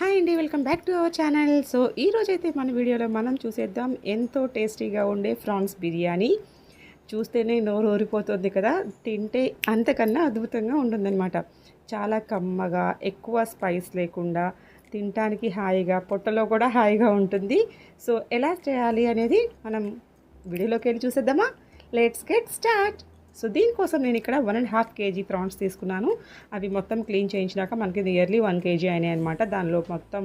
Hi అండి welcome back to our channel. So ఈరోజైతే మన వీడియోలో మనం చూసేద్దాం ఎంతో టేస్టీగా ఉండే ఫ్రాన్స్ బిర్యానీ. చూస్తేనే నోరు ఊరిపోతుంది కదా తింటే అంతకన్నా అద్భుతంగా ఉంటుందన్నమాట. చాలా కమ్మగా ఎక్కువ స్పైస్ లేకుండా తినటానికి హాయిగా పొట్టలో కూడా హాయిగా ఉంటుంది. సో ఎలా చేయాలి అనేది మనం వీడియోలోకి వెళ్ళి చూసేద్దామా? లెట్స్ గెట్ స్టార్ట్ సో దీనికోసం నేను ఇక్కడ one and half KG prawns తీసుకున్నాను. అవి మొత్తం క్లీన్ చేయించినాక మనకి నియర్లీ వన్ కేజీ అయినాయి అనమాట దానిలో మొత్తం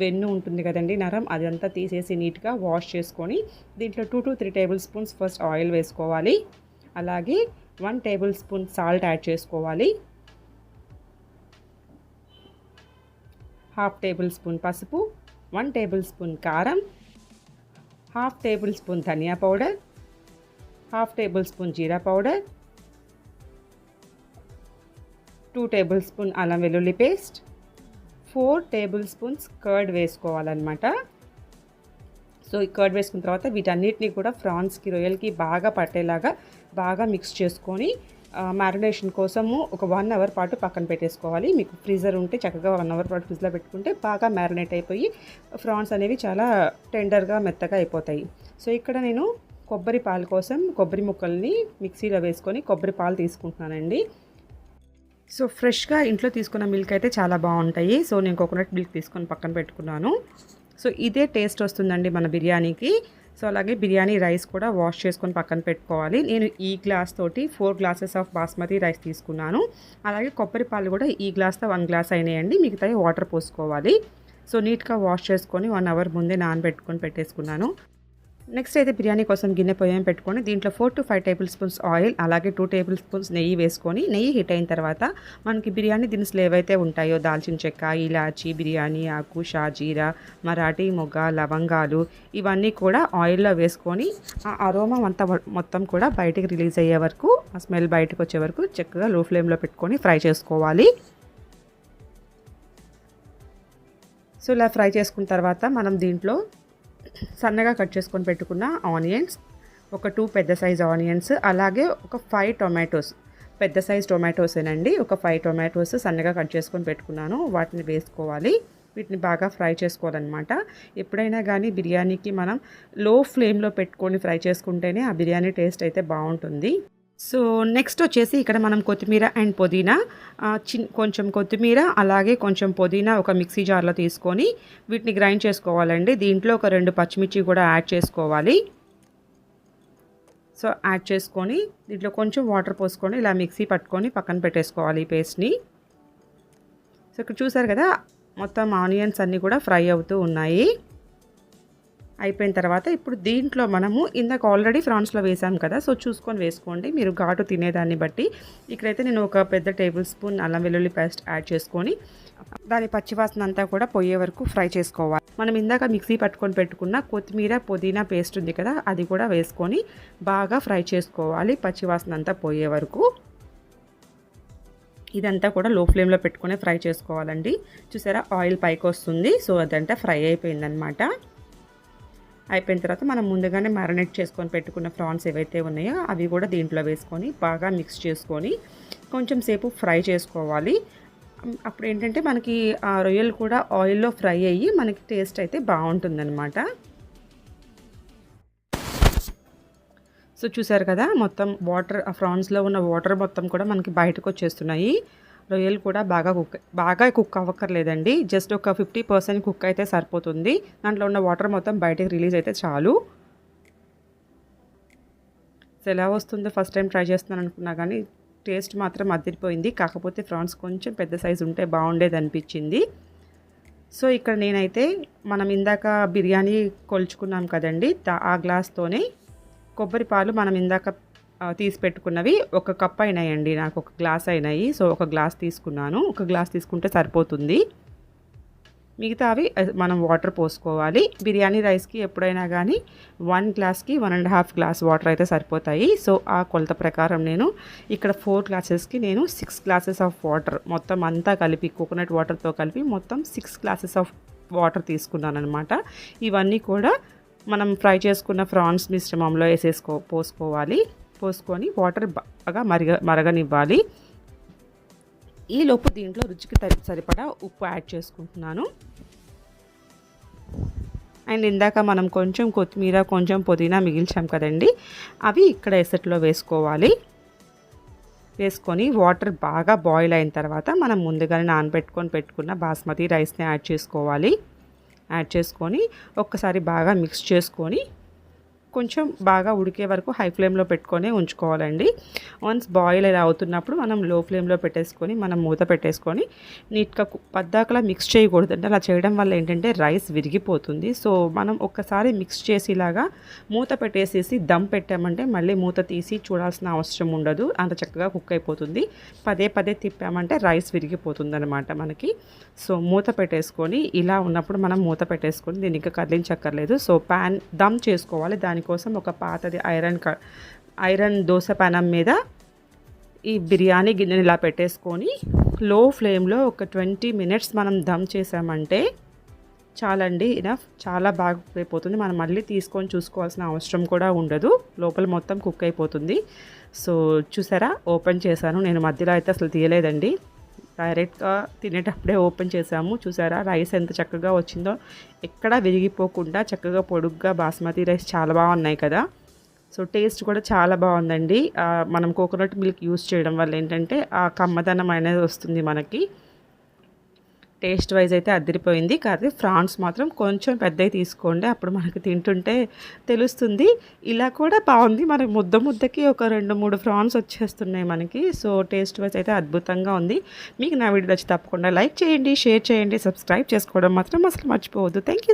వెన్ను ఉంటుంది కదండి నరం అదంతా తీసేసి నీట్గా వాష్ చేసుకొని దీంట్లో two to three tablespoons first oil వేసుకోవాలి. అలాగే one table spoon salt add చేసుకోవాలి. హాఫ్ టేబుల్ స్పూన్ పసుపు వన్ టేబుల్ స్పూన్ కారం హాఫ్ టేబుల్ స్పూన్ ధనియా పౌడర్ హాఫ్ టేబుల్ స్పూన్ జీరా పౌడర్ టూ టేబుల్ స్పూన్ అల్లం వెల్లుల్లి paste four table spoons curd వేసుకోవాలన్నమాట. సో ఈ కర్డ్ వేసుకున్న తర్వాత వీటన్నిటిని కూడా ఫ్రాన్స్కి రొయ్యలకి బాగా పట్టేలాగా బాగా మిక్స్ చేసుకొని మ్యారినేషన్ కోసము ఒక వన్ అవర్ పాటు పక్కన పెట్టేసుకోవాలి. మీకు ఫ్రీజర్ ఉంటే చక్కగా వన్ అవర్ పాటు ఫ్రిడ్జ్లో పెట్టుకుంటే బాగా మ్యారినేట్ అయిపోయి ఫ్రాన్స్ అనేవి చాలా టెండర్గా మెత్తగా అయిపోతాయి. సో ఇక్కడ నేను కొబ్బరి పాలు కోసం కొబ్బరి ముక్కల్ని మిక్సీలో వేసుకొని కొబ్బరి పాలు తీసుకుంటున్నానండి. సో ఫ్రెష్గా ఇంట్లో తీసుకున్న మిల్క్ అయితే చాలా బాగుంటాయి. సో నేను కోకోనట్ మిల్క్ తీసుకొని పక్కన పెట్టుకున్నాను. సో ఇదే టేస్ట్ వస్తుందండి మన బిర్యానీకి. సో అలాగే బిర్యానీ రైస్ కూడా వాష్ చేసుకొని పక్కన పెట్టుకోవాలి. నేను ఈ గ్లాస్ తోటి four glasses of basmati rice తీసుకున్నాను. అలాగే కొబ్బరి పాలు కూడా ఈ గ్లాస్తో వన్ గ్లాస్ అయినాయండి. మిగతా వాటర్ పోసుకోవాలి. సో నీట్గా వాష్ చేసుకొని వన్ అవర్ ముందే నానబెట్టుకొని పెట్టేసుకున్నాను. నెక్స్ట్ అయితే బిర్యానీ కోసం గిన్నె పొయ్యం పెట్టుకొని దీంట్లో four to five tablespoons oil అలాగే టూ టేబుల్ స్పూన్స్ నెయ్యి వేసుకొని నెయ్యి హిట్ అయిన తర్వాత మనకి బిర్యానీ దినుసులు ఏవైతే ఉంటాయో దాల్చిన చెక్క ఇలాచి బిర్యానీ ఆకు షాజీరా మరాఠీ మొగ్గ లవంగాలు ఇవన్నీ కూడా ఆయిల్లో వేసుకొని ఆ అరోమా అంతా మొత్తం కూడా బయటికి రిలీజ్ అయ్యే వరకు ఆ స్మెల్ బయటకు వచ్చే వరకు చక్కగా లో ఫ్లేమ్లో పెట్టుకొని ఫ్రై చేసుకోవాలి. సో ఇలా ఫ్రై చేసుకున్న తర్వాత మనం దీంట్లో సన్నగా కట్ చేసుకొని పెట్టుకున్న ఆనియన్స్ ఒక టూ పెద్ద సైజ్ ఆనియన్స్ అలాగే ఒక ఫైవ్ టొమాటోస్ పెద్ద సైజ్ టొమాటోసేనండి. ఒక ఫైవ్ టొమాటోస్ సన్నగా కట్ చేసుకొని పెట్టుకున్నాను. వాటిని వేసుకోవాలి. వీటిని బాగా ఫ్రై చేసుకోవాలన్నమాట. ఎప్పుడైనా కానీ బిర్యానీకి మనం లో ఫ్లేమ్లో పెట్టుకొని ఫ్రై చేసుకుంటేనే ఆ బిర్యానీ టేస్ట్ అయితే బాగుంటుంది. సో నెక్స్ట్ వచ్చేసి ఇక్కడ మనం కొత్తిమీర అండ్ పుదీనా చిన్ కొంచెం కొత్తిమీర అలాగే కొంచెం పుదీనా ఒక మిక్సీ జార్లో తీసుకొని వీటిని గ్రైండ్ చేసుకోవాలండి. దీంట్లో ఒక రెండు పచ్చిమిర్చి కూడా యాడ్ చేసుకోవాలి. సో యాడ్ చేసుకొని దీంట్లో కొంచెం వాటర్ పోసుకొని ఇలా మిక్సీ పట్టుకొని పక్కన పెట్టేసుకోవాలి ఈ పేస్ట్ని. సో ఇక్కడ చూసారు కదా మొత్తం ఆనియన్స్ అన్నీ కూడా ఫ్రై అవుతూ ఉన్నాయి. అయిపోయిన తర్వాత ఇప్పుడు దీంట్లో మనము ఇందాక ఆల్రెడీ ఫ్రాన్స్లో వేసాం కదా సో చూసుకొని వేసుకోండి. మీరు ఘాటు తినేదాన్ని బట్టి ఇక్కడైతే నేను ఒక పెద్ద టేబుల్ స్పూన్ అల్లం వెల్లుల్లి పేస్ట్ యాడ్ చేసుకొని దాని పచ్చివాసన అంతా కూడా పోయే వరకు ఫ్రై చేసుకోవాలి. మనం ఇందాక మిక్సీ పట్టుకొని పెట్టుకున్న కొత్తిమీర పుదీనా పేస్ట్ ఉంది కదా అది కూడా వేసుకొని బాగా ఫ్రై చేసుకోవాలి పచ్చివాసన అంతా పోయే వరకు. ఇదంతా కూడా లో ఫ్లేమ్లో పెట్టుకునే ఫ్రై చేసుకోవాలండి. చూసారా ఆయిల్ పైకి వస్తుంది సో అదంతా ఫ్రై అయిపోయిందనమాట అయిపోయిన తర్వాత మనం ముందుగానే మ్యారినేట్ చేసుకొని పెట్టుకున్న ఫ్రాన్స్ ఏవైతే ఉన్నాయో అవి కూడా దీంట్లో వేసుకొని బాగా మిక్స్ చేసుకొని కొంచెం సేపు ఫ్రై చేసుకోవాలి. అప్పుడు ఏంటంటే మనకి ఆ రొయ్యలు కూడా ఆయిల్లో ఫ్రై అయ్యి మనకి టేస్ట్ అయితే బాగుంటుందన్నమాట. సో చూసారు కదా మొత్తం వాటర్ ఆ ఫ్రాన్స్లో ఉన్న వాటర్ మొత్తం కూడా మనకి బయటకు వచ్చేస్తున్నాయి. రొయ్యలు కూడా బాగా కుక్ బాగా కుక్ అవ్వక్కర్లేదండి. జస్ట్ ఒక ఫిఫ్టీ పర్సెంట్ కుక్ అయితే సరిపోతుంది. దాంట్లో ఉన్న వాటర్ మొత్తం బయటకు రిలీజ్ అయితే చాలు. ఎలా వస్తుందో ఫస్ట్ టైం ట్రై చేస్తున్నాను అనుకున్నా కానీ టేస్ట్ మాత్రం అదిరిపోయింది. కాకపోతే ఫ్రాన్స్ కొంచెం పెద్ద సైజు ఉంటే బాగుండేది అనిపించింది. సో ఇక్కడ నేనైతే మనం ఇందాక బిర్యానీ కొలుచుకున్నాం కదండి ఆ గ్లాస్తోనే కొబ్బరి పాలు మనం ఇందాక తీసి పెట్టుకున్నవి. ఒక కప్ అయినాయండి నాకు ఒక గ్లాస్ అయినాయి. సో ఒక గ్లాస్ తీసుకున్నాను. ఒక గ్లాస్ తీసుకుంటే సరిపోతుంది. మిగతా అవి మనం వాటర్ పోసుకోవాలి. బిర్యానీ రైస్కి ఎప్పుడైనా కానీ వన్ గ్లాస్కి one and half glass water అయితే సరిపోతాయి. సో ఆ కొలత ప్రకారం నేను ఇక్కడ ఫోర్ గ్లాసెస్కి నేను సిక్స్ గ్లాసెస్ ఆఫ్ వాటర్ మొత్తం అంతా కలిపి కోకోనట్ వాటర్తో కలిపి మొత్తం సిక్స్ గ్లాసెస్ ఆఫ్ వాటర్ తీసుకున్నాను అనమాట ఇవన్నీ కూడా మనం ఫ్రై చేసుకున్న ఫ్రాన్స్ మిశ్రమంలో వేసేసుకో పోసుకోవాలి. పోసుకొని వాటర్ బాగా మరగ మరగనివ్వాలి. ఈలోపు దీంట్లో రుచికి సరిపడా ఉప్పు యాడ్ చేసుకుంటున్నాను. అండ్ ఇందాక మనం కొంచెం కొత్తిమీర కొంచెం పుదీనా మిగిల్చాం కదండి. అవి ఇక్కడ ఎసట్లో వేసుకోవాలి. వేసుకొని వాటర్ బాగా బాయిల్ అయిన తర్వాత మనం ముందుగానే నానబెట్టుకొని పెట్టుకున్న బాస్మతి రైస్ని యాడ్ చేసుకోవాలి. యాడ్ చేసుకొని ఒక్కసారి బాగా మిక్స్ చేసుకొని కొంచెం బాగా ఉడికే వరకు హై ఫ్లేమ్లో పెట్టుకొని ఉంచుకోవాలండి. వన్స్ బాయిల్ ఇలా అవుతున్నప్పుడు మనం లో ఫ్లేమ్లో పెట్టేసుకొని మనం మూత పెట్టేసుకొని నీట్గా పద్దాకలా మిక్స్ చేయకూడదు అంటే అలా చేయడం వల్ల ఏంటంటే రైస్ విరిగిపోతుంది. సో మనం ఒక్కసారి మిక్స్ చేసేలాగా మూత పెట్టేసేసి దమ్ పెట్టామంటే మళ్ళీ మూత తీసి చూడాల్సిన అవసరం ఉండదు. అంత చక్కగా కుక్ అయిపోతుంది. పదే పదే తిప్పామంటే రైస్ విరిగిపోతుంది అనమాట మనకి. సో మూత పెట్టేసుకొని ఇలా ఉన్నప్పుడు మనం మూత పెట్టేసుకొని దీనికి కదిలించక్కర్లేదు. సో ప్యాన్ దమ్ చేసుకోవాలి. దానికి కోసం ఒక పాతది ఐరన్ ఐరన్ దోశ పానం మీద ఈ బిర్యానీ గిన్నెని ఇలా పెట్టేసుకొని లో ఫ్లేమ్లో ఒక ట్వంటీ మినిట్స్ మనం దమ్ చేసామంటే చాలండి ఇనఫ్ చాలా బాగా అయిపోతుంది. మనం మళ్ళీ తీసుకొని చూసుకోవాల్సిన అవసరం కూడా ఉండదు. లోపల మొత్తం కుక్ అయిపోతుంది. సో చూసారా? ఓపెన్ చేశాను. నేను మధ్యలో అయితే అసలు తీయలేదండి. డైరెక్ట్గా తినేటప్పుడే ఓపెన్ చేసాము. చూసారా రైస్ ఎంత చక్కగా వచ్చిందో. ఎక్కడా విరిగిపోకుండా చక్కగా పొడుగ్గా బాస్మతి రైస్ చాలా బాగున్నాయి కదా. సో టేస్ట్ కూడా చాలా బాగుందండి. మనం కోకోనట్ మిల్క్ యూస్ చేయడం వల్ల ఏంటంటే ఆ కమ్మదనం అనేది వస్తుంది మనకి. టేస్ట్ వైజ్ అయితే అదిరిపోయింది. కాదు ఫ్రాన్స్ మాత్రం కొంచెం పెద్దవి తీసుకోండి. అప్పుడు మనకి తింటుంటే తెలుస్తుంది. ఇలా కూడా బాగుంది. మన ముద్ద ముద్దకి ఒక రెండు మూడు ఫ్రాన్స్ వచ్చేస్తున్నాయి మనకి. సో టేస్ట్ వైజ్ అయితే అద్భుతంగా ఉంది. మీకు నా వీడియో వచ్చి తప్పకుండా లైక్ చేయండి షేర్ చేయండి సబ్స్క్రైబ్ చేసుకోవడం మాత్రం అసలు మర్చిపోవద్దు. థ్యాంక్